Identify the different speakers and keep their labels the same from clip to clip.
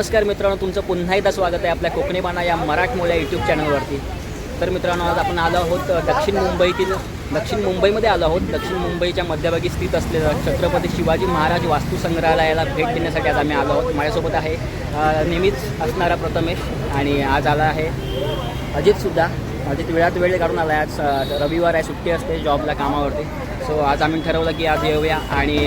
Speaker 1: नमस्कार मित्रांनो तुमचं पुन्हा एकदा स्वागत आहे आपल्या कोकणी बाणा या मराठमोळ्या यूट्यूब चॅनलवरती तर मित्रांनो आज आपण आलो आहोत दक्षिण मुंबईतील दक्षिण मुंबईमध्ये आलो आहोत. दक्षिण मुंबईच्या मध्यभागी स्थित असलेलं छत्रपती शिवाजी महाराज वास्तुसंग्रहालयाला भेट देण्यासाठी आज आम्ही आलो आहोत. माझ्यासोबत आहे नेहमीच असणारा प्रथमेश आणि आज आला आहे अजितसुद्धा अजित वेळात वेळ काढून आला आहे. आज रविवार आहे सुट्टी असते जॉबला कामावरती. सो आज आम्ही ठरवलं की आज येऊया आणि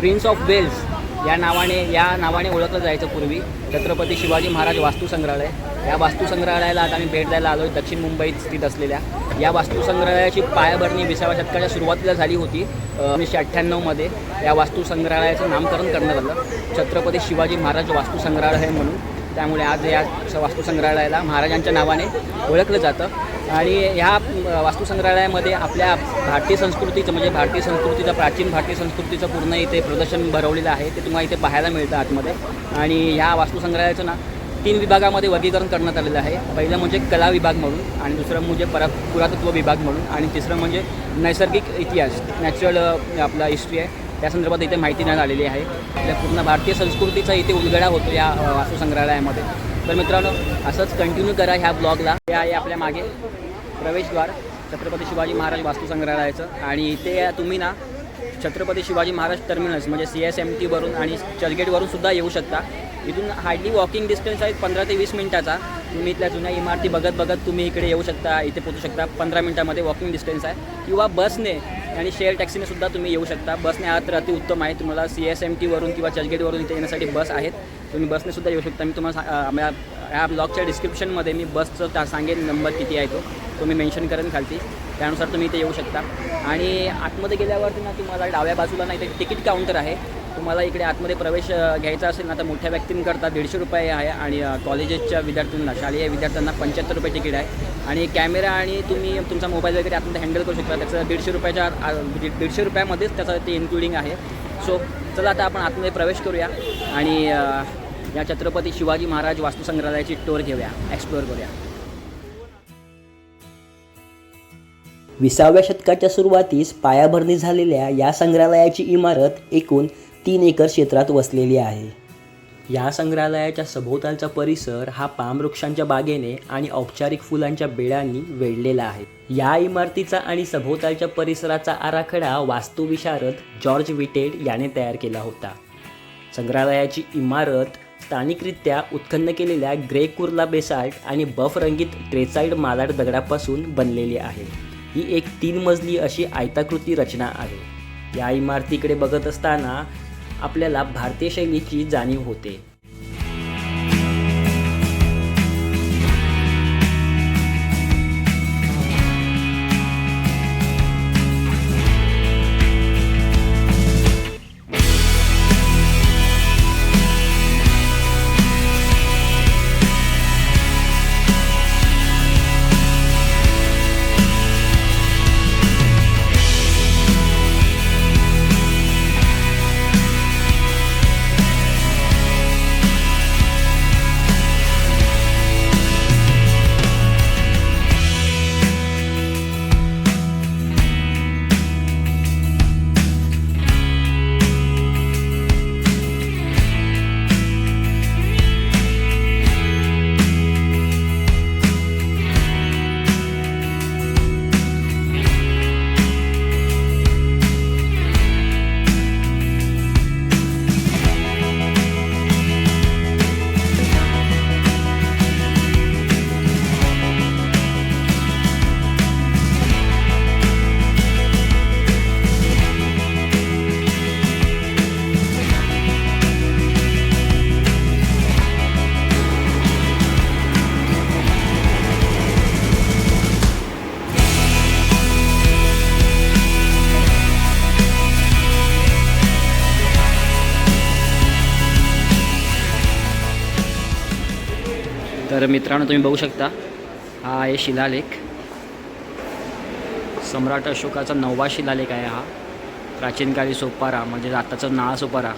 Speaker 1: प्रिन्स ऑफ वेल्स या नावाने या नावाने ओळखलं जायचं पूर्वी. छत्रपती शिवाजी महाराज वास्तुसंग्रहालय या वास्तुसंग्रहालयाला आता आम्ही भेट द्यायला आलो दक्षिण मुंबईत स्थित असलेल्या. या वास्तुसंग्रहालयाची पायाभरणी विसाव्या शतकाच्या सुरुवातीला झाली होती एकोणीसशे अठ्ठ्याण्णवमध्ये या वास्तुसंग्रहालयाचं नामकरण करण्यात आलं. छत्रपती शिवाजी महाराज वास्तुसंग्रहालय म्हणून. त्यामुळे आज या वास्तुसंग्रहालयाला महाराजांच्या नावाने ओळखलं जातं. आणि ह्या वास्तुसंग्रहालयामध्ये आपल्या भारतीय संस्कृतीचं म्हणजे भारतीय संस्कृतीचं प्राचीन भारतीय संस्कृतीचं पूर्ण इथे प्रदर्शन भरवलेलं आहे. ते तुम्हाला इथे पाहायला मिळतं आतमध्ये. आणि ह्या वास्तुसंग्रहालयाचं ना तीन विभागामध्ये वर्गीकरण करण्यात आलेलं आहे. पहिलं म्हणजे कला विभाग म्हणून आणि दुसरं म्हणजे पर पुरातत्व विभाग म्हणून आणि तिसरं म्हणजे नैसर्गिक इतिहास नॅचरल आपला हिस्ट्री आहे. त्या संदर्भात इथे माहिती देण्यात आलेली आहे. आपल्या पूर्ण भारतीय संस्कृतीचा इथे उलगडा होतो या वास्तुसंग्रहालयामध्ये तर मित्रांनो असंच कंटिन्यू करा ह्या ब्लॉगला हे आहे आपल्या मागे प्रवेशद्वार छत्रपती शिवाजी महाराज वास्तुसंग्रहालयाचं आणि इथे तुम्ही ना छत्रपती शिवाजी महाराज टर्मिनस म्हणजे सी एस एम टीवरून आणि चर्चगेटवरून सुद्धा येऊ शकता. इथून हार्डली वॉकिंग डिस्टन्स आहे पंधरा ते वीस मिनिटाचा. तुम्ही इथल्या जुन्या इमारती बघत बघत तुम्ही इकडे येऊ शकता इथे पोहोचू शकता. पंधरा मिनटामध्ये वॉकिंग डिस्टन्स आहे. किंवा बसने आणि शेअर टॅक्सीने सुद्धा तुम्ही येऊ शकता. बसने आहात तर अतिउत्तम आहे. तुम्हाला सी एस एम टीवरून किंवा चर्चगेटवरून इथे येण्यासाठी बस आहेत. तुम्ही बसने सुद्धा येऊ शकता. मी तुम्हाला ह्या ब्लॉगच्या डिस्क्रिप्शनमध्ये मी बसचं सांगेन नंबर किती आहे तो. तो मी मेन्शन करेन खालती. त्यानुसार तुम्ही इथे येऊ शकता. आणि आतमध्ये गेल्यावरती ना तुम्हाला डाव्या बाजूला ना इथे तिकीट काउंटर आहे. तुम्हाला इकडे आतमध्ये प्रवेश घ्यायचा असेल ना तर मोठ्या व्यक्तींकरता दीडशे रुपये आहे. आणि कॉलेजेसच्या विद्यार्थ्यांना शालेय विद्यार्थ्यांना पंच्याहत्तर रुपये तिकीट आहे. आणि कॅमेरा आणि तुम्ही तुमचा मोबाईल वगैरे आपण हँडल करू शकता. त्याचं दीडशे रुपयाच्या आत- दीडशे रुपयामध्येच त्याचं ते इन्क्लुडिंग आहे. सो चला आता आपण आतमध्ये प्रवेश करूया आणि या छत्रपती शिवाजी महाराज वास्तू संग्रहालयाची टूर घेऊया एक्सप्लोअर करूया.
Speaker 2: विसाव्या शतकाच्या सुरुवातीस पायाभरणी झालेल्या या संग्रहालयाची इमारत एकूण तीन एकर क्षेत्रात वसलेली आहे. या संग्रहालयाच्या सभोवतालचा परिसर हा पामवृक्षांच्या बागेने आणि औपचारिक फुलांच्या बेळांनी वेढलेला आहे. या इमारतीचा आणि सभोवतालच्या परिसराचा आराखडा वास्तुविशारद जॉर्ज विटेड याने तयार केला होता. संग्रहालयाची इमारत स्थानिकरित्या उत्खन्न केलेल्या ग्रे कुर्ला बेसाल्ट आणि बफ रंगीत ट्रेसाईड मालाड दगडापासून बनलेली आहे. ही एक तीन मजली अशी आयताकृती रचना आहे. या इमारतीकडे बघत असताना आपल्याला भारतीय शैलीची जाणीव होते.
Speaker 1: तर मित्रांनो तुम्ही बघू शकता. हा आहे शिलालेख. सम्राट अशोकाचा नववा शिलालेख आहे हा. प्राचीन काळी सोपारा म्हणजे आत्ताचं नाळा सोपारा.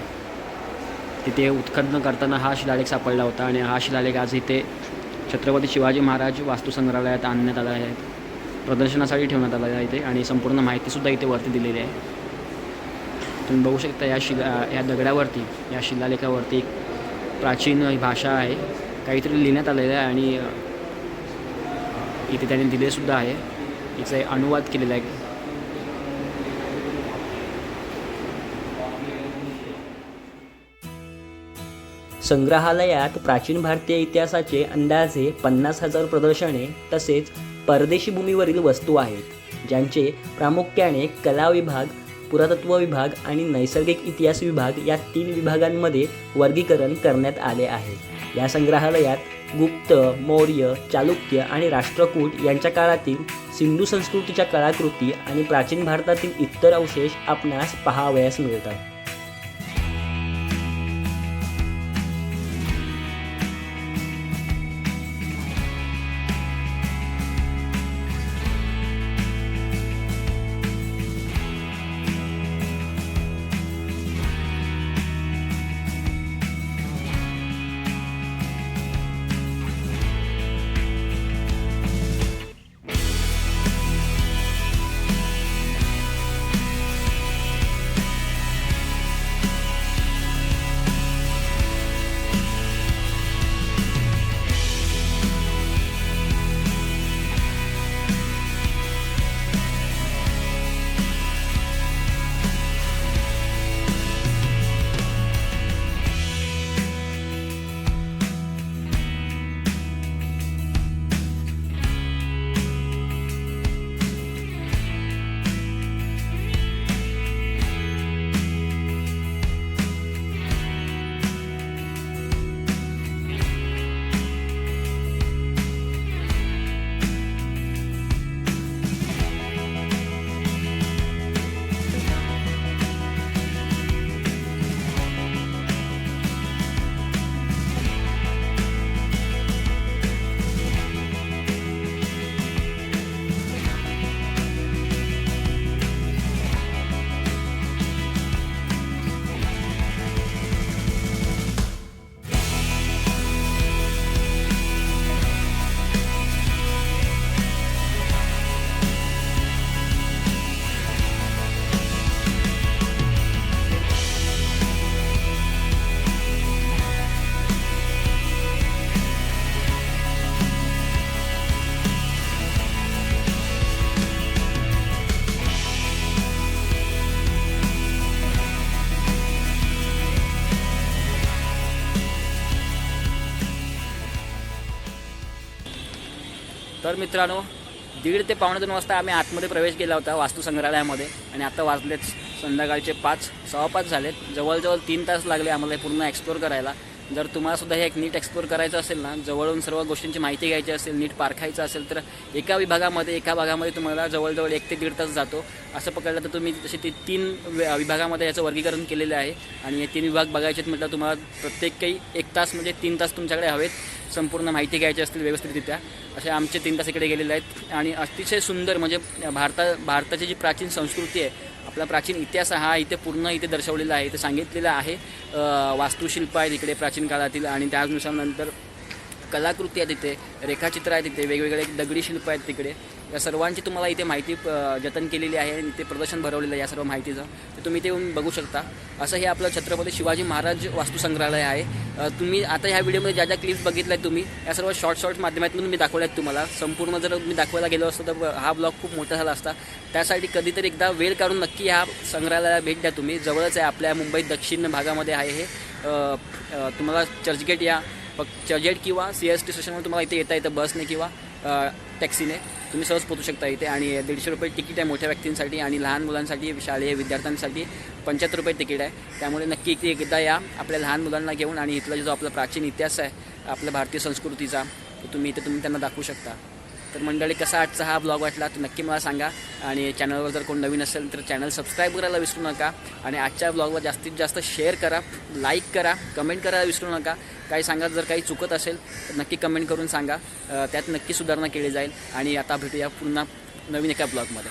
Speaker 1: तिथे उत्खनन करताना हा शिलालेख सापडला होता आणि हा शिलालेख आज इथे छत्रपती शिवाजी महाराज वास्तुसंग्रहालयात आणण्यात आला आहे. प्रदर्शनासाठी ठेवण्यात आला आहे इथे आणि संपूर्ण माहितीसुद्धा इथे वरती दिलेली आहे. तुम्ही बघू शकता या शिला या दगडावरती या शिलालेखावरती एक प्राचीन भाषा आहे. काहीतरी लिहिण्यात आलेलं आहे आणि इथे त्याने दिलेसुद्धा आहे. हिचा अनुवाद केलेला आहे.
Speaker 2: संग्रहालयात प्राचीन भारतीय इतिहासाचे अंदाजे पन्नास हजार प्रदर्शने तसेच परदेशी भूमीवरील वस्तू आहेत ज्यांचे प्रामुख्याने कला विभाग पुरातत्व विभाग आणि नैसर्गिक इतिहास विभाग या तीन विभागांमध्ये वर्गीकरण करण्यात आले आहे. या संग्रहालयात गुप्त मौर्य चालुक्य आणि राष्ट्रकूट यांच्या काळातील सिंधू संस्कृतीच्या कलाकृती आणि प्राचीन भारतातील इतर अवशेष आपणास पहावयास मिळतात.
Speaker 1: तर मित्रांनो दीड ते पावणे दोन वाजता आम्ही आतमध्ये प्रवेश केला होता वास्तुसंग्रहालयामध्ये. आणि आता वाजलेच संध्याकाळचे पाच सव्वा पाच झालेत. जवळजवळ तीन तास लागले आम्हाला हे पूर्ण एक्सप्लोर करायला. जर तुम्हाला सुद्धा हे एक नीट एक्सप्लोअर करायचं असेल ना जवळून सर्व गोष्टींची माहिती घ्यायची असेल नीट पारखायचं असेल तर एका विभागामध्ये एका भागामध्ये तुम्हाला जवळजवळ एक ते दीड तास जातो. असं पकडलं तर तुम्ही तसे ते तीन विभागामध्ये याचं वर्गीकरण केलेलं आहे. आणि हे तीन विभाग बघायचे आहेत म्हटलं तुम्हाला प्रत्येक काही एक तास म्हणजे तीन तास तुमच्याकडे हवेत. संपूर्ण माहिती घ्यायची असतील व्यवस्थितरित्या. असे आमचे तीन तास इकडे गेलेले आहेत. आणि अतिशय सुंदर म्हणजे भारता भारताची जी प्राचीन संस्कृती आहे आपला प्राचीन इतिहास हा इथे पूर्ण इथे दर्शवलेला आहे इथे सांगितलेला आहे. वास्तुशिल्प आहे तिकडे प्राचीन काळातील आणि त्यानुसार नंतर कलाकृती आहे तिथे रेखाचित्र आहे तिथे वेगवेगळे दगडी शिल्प आहेत तिकडे. या सर्वांची तुम्हाला इथे माहिती जतन केलेली आहे आणि इथे प्रदर्शन भरवलेलं आहे या सर्व माहितीचं. ते तुम्ही इथे येऊन बघू शकता. असं हे आपलं छत्रपती शिवाजी महाराज वास्तुसंग्रहालय आहे. तुम्ही आता ह्या व्हिडिओमध्ये ज्या ज्या क्लिप्स बघितल्या आहेत तुम्ही या सर्व शॉर्ट शॉर्ट माध्यमातून मी दाखवल्या आहेत तुम्हाला. संपूर्ण जर मी दाखवायला गेलो असतो तर हा ब्लॉग खूप मोठा झाला असता. त्यासाठी कधीतरी एकदा वेळ काढून नक्की ह्या संग्रहालयाला भेट द्या तुम्ही. जवळच आहे आपल्या मुंबईत दक्षिण भागामध्ये आहे हे. तुम्हाला चर्चगेट या फक्त चर्चगेट किंवा सी एस टी स्टेशनवर तुम्हाला इथे येता येतं बसने किंवा टॅक्सीने. तुम्ही सहज पोहोचू शकता इथे. आणि दीडशे रुपये तिकीट आहे मोठ्या व्यक्तींसाठी आणि लहान मुलांसाठी शालेय विद्यार्थ्यांसाठी पंच्याहत्तर रुपये तिकीट आहे. त्यामुळे नक्की इथे एकदा या आपल्या लहान मुलांना घेऊन आणि इथला जो आपला प्राचीन इतिहास आहे आपल्या भारतीय संस्कृतीचा तो तुम्ही इथे तुम्ही त्यांना दाखवू शकता. तर मंडळी कसा आजचा हा ब्लॉग वाटला तर नक्की मला सांगा. आणि चॅनलवर जर कोण नवीन असेल तर चॅनल सबस्क्राईब करायला विसरू नका. आणि आजच्या ब्लॉगवर जास्तीत जास्त शेअर करा लाईक करा कमेंट करायला विसरू नका. काही सांगा जर काही चुकत असेल तर नक्की कमेंट करून सांगा. त्यात नक्की सुधारणा केली जाईल. आणि आता भेटूया पुन्हा नवीन एका ब्लॉगमध्ये